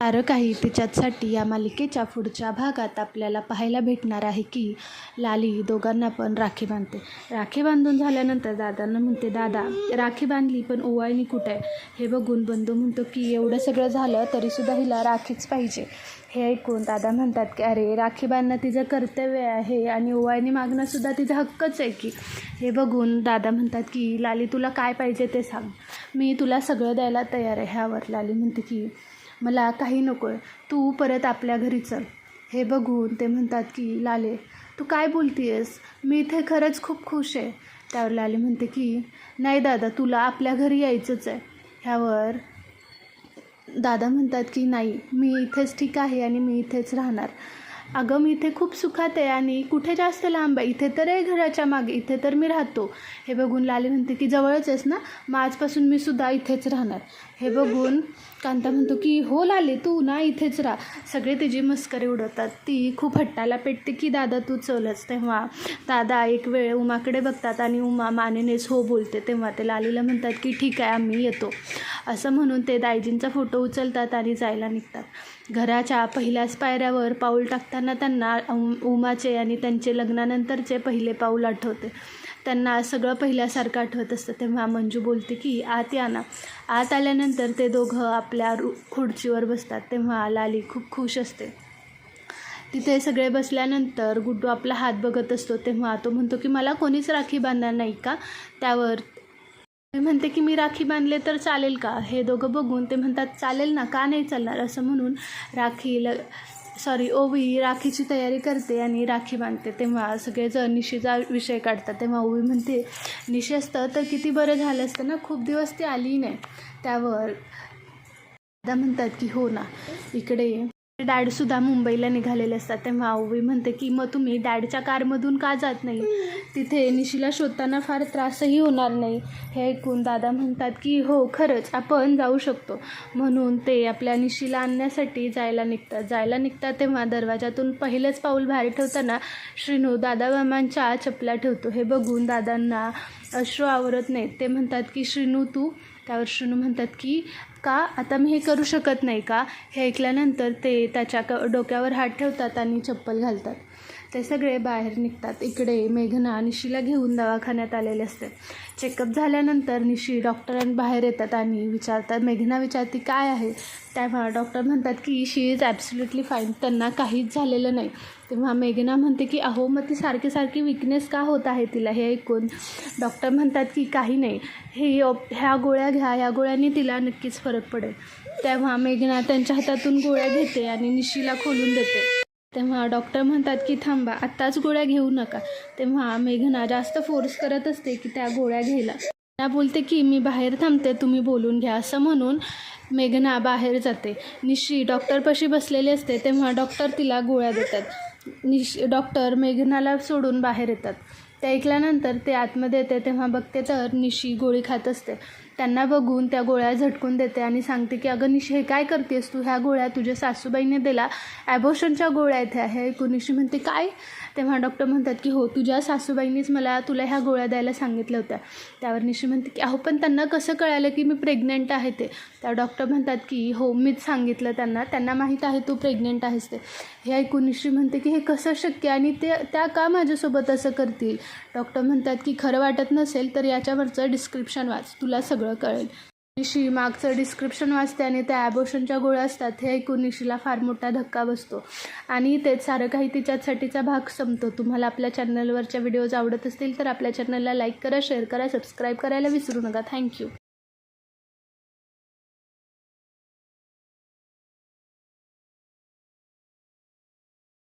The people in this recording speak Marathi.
सारं काही तिच्याचसाठी या मालिकेच्या पुढच्या भागात आपल्याला पाहायला भेटणार आहे की लाली दोघांना पण राखी बांधते. राखी बांधून झाल्यानंतर दादांना म्हणते दादा राखी बांधली पण ओवाळणी कुठे आहे? हे बघून बंधू म्हणतो की एवढं सगळं झालं तरीसुद्धा हिला राखीच पाहिजे. हे ऐकून दादा म्हणतात की अरे राखी बांधणं तिचं कर्तव्य आहे आणि ओवाळणी मागणंसुद्धा तिचा हक्कच आहे की. हे बघून दादा म्हणतात की लाली तुला काय पाहिजे ते सांग. मी तुला सगळं द्यायला तयार आहे. ह्यावर लाली म्हणते की मला काही नको आहे तू परत आपल्या घरी चल. हे बघून ते म्हणतात की लाले तू काय बोलती आहेस मी इथे खरंच खूप खुश आहे. त्यावर लाले म्हणते की नाही दादा तुला आपल्या घरी यायचंच आहे. ह्यावर दादा म्हणतात की नाही मी इथेच ठीक आहे आणि मी इथेच राहणार. अगं मी इथे खूप सुखात आहे आणि कुठे जास्त लांब आहे? इथे तर आहे घराच्या मागे इथे तर मी राहतो. हे बघून लाली म्हणते की जवळच आहेस ना? मग आजपासून मी सुद्धा इथेच राहणार. हे बघून कांता म्हणतो की हो लाली तू ना इथेच राहा. सगळे तिची मस्करी उडवतात. ती खूप हट्टाला पेटते की दादा तू चलच. तेव्हा दादा एक वेळ उमाकडे बघतात आणि उमा मानेनेच हो बोलते. तेव्हा ते लालीला म्हणतात की ठीक आहे आम्ही येतो. असं म्हणून ते दायजींचा फोटो उचलतात आणि जायला निघतात. घराच्या पहिल्याच पायऱ्यावर पाऊल टाकताना त्यांना उम- उमाचे आणि त्यांचे लग्नानंतरचे पहिले पाऊल आठवते. त्यांना सगळं पहिल्यासारखं आठवत असतं. तेव्हा मंजू बोलते की आत या ना. आत आल्यानंतर ते दोघं आपल्या रु खुर्चीवर बसतात. तेव्हा लाली खूप खुश असते. तिथे सगळे बसल्यानंतर गुड्डू आपला हात बघत असतो. तेव्हा तो म्हणतो की मला कोणीच राखी बांधणार नाही का? त्यावर मी म्हणते की मी राखी बांधले तर चालेल का? हे दोघं बघून ते म्हणतात चालेल ना का नाही चालणार? असं म्हणून राखी ल सॉरी ओवी राखीची तयारी करते आणि राखी बांधते. तेव्हा सगळेजण निशीचा विषय काढतात तेव्हा ओवी म्हणते निशी असतं तर किती बरं झालं असतं ना? खूप दिवस ती आली नाही. त्यावर दादा म्हणतात की हो ना इकडे डॅडसुद्धा मुंबईला निघालेले असतात. तेव्हा ओवी म्हणते की मग तुम्ही डॅडच्या कारमधून का जात नाही? तिथे निशीला शोधताना फार त्रासही होणार नाही. हे ऐकून दादा म्हणतात की हो खरंच आपण जाऊ शकतो. म्हणून ते आपल्या निशीला आणण्यासाठी जायला निघतात. जायला निघतात तेव्हा दरवाजातून पहिलंच पाऊल बाहेर ठेवताना श्रीनू दादाबामांच्या चपला ठेवतो. हे बघून दादांना अश्रू आवरत नाहीत. ते म्हणतात की श्रीनू तू त्यावर श्रीनू म्हणतात की का? आता मी हे करू शकत नाही का? हे ऐकल्यानंतर ते त्याच्या क डोक्यावर हात ठेवतात आणि चप्पल घालतात. ते सगळे बाहेर निघतात. इकडे मेघना निशीला घेऊन दवाखान्यात आलेले असते. चेकअप झाल्यानंतर निशी डॉक्टरांबाहेर येतात आणि विचारतात मेघना विचारते काय आहे? तेव्हा डॉक्टर म्हणतात की शी इज ॲब्सुल्युटली फाईन त्यांना काहीच झालेलं नाही. तेव्हा मेघना म्हणते की अहो मग ती सारखी सारखी विकनेस का होत आहे तिला? हे ऐकून डॉक्टर म्हणतात की काही नाही. हे ह्या गोळ्या घ्या. ह्या गोळ्यांनी तिला नक्कीच फरक पडेल. तेव्हा मेघना त्यांच्या हातातून गोळ्या घेते आणि निशीला खोलून देते. तेव्हा डॉक्टर म्हणतात की थांबा आत्ताच गोळ्या घेऊ नका. तेव्हा मेघना जास्त फोर्स करत असते की त्या गोळ्या घ्यायला. त्या बोलते की मी बाहेर थांबते तुम्ही बोलून घ्या असं म्हणून मेघना बाहेर जाते. निशी डॉक्टरपाशी बसलेली असते तेव्हा डॉक्टर तिला गोळ्या देतात. निश डॉक्टर मेघनाला सोडून बाहेर येतात. ते ऐकल्यानंतर ते आतमध्ये येते तेव्हा बघते तर निशी गोळी खात असते. त्यांना बघून त्या गोळ्या झटकून देते आणि सांगते की अगं निशी हे काय करतेस तू? ह्या गोळ्या तुझ्या सासूबाईने दिला. ॲबोशनच्या गोळ्या आहेत आहे हे म्हणते काय? तेव्हा डॉक्टर म्हणतात की हो तुझ्या सासूबाईंनीच मला तुला ह्या गोळ्या द्यायला सांगितल्या होत्या. त्यावर निशी म्हणते की अहो पण त्यांना कसं कळालं की मी प्रेग्नंट आहे ते? त्या डॉक्टर म्हणतात की हो मीच सांगितलं त्यांना. त्यांना माहीत आहे तू प्रेग्नंट आहेस ते. हे ऐकून निशी म्हणते की हे कसं शक्य? आणि ते त्या का माझ्यासोबत असं करतील? डॉक्टर म्हणतात की खरं वाटत नसेल तर याच्यावरचं डिस्क्रिप्शन वाच. तुला सगळं सगळं कळेल. निशी मागचं डिस्क्रिप्शन वाचते आणि त्या ॲबोशनच्या गोळ्या असतात हे ऐकून निशीला फार मोठा धक्का बसतो. आणि तेच सारं काही तिच्यासाठीचा भाग संपतो. तुम्हाला आपल्या चॅनलवरच्या व्हिडिओज आवडत असतील तर आपल्या चॅनलला लाईक करा शेअर करा सबस्क्राईब करायला विसरू नका. थँक्यू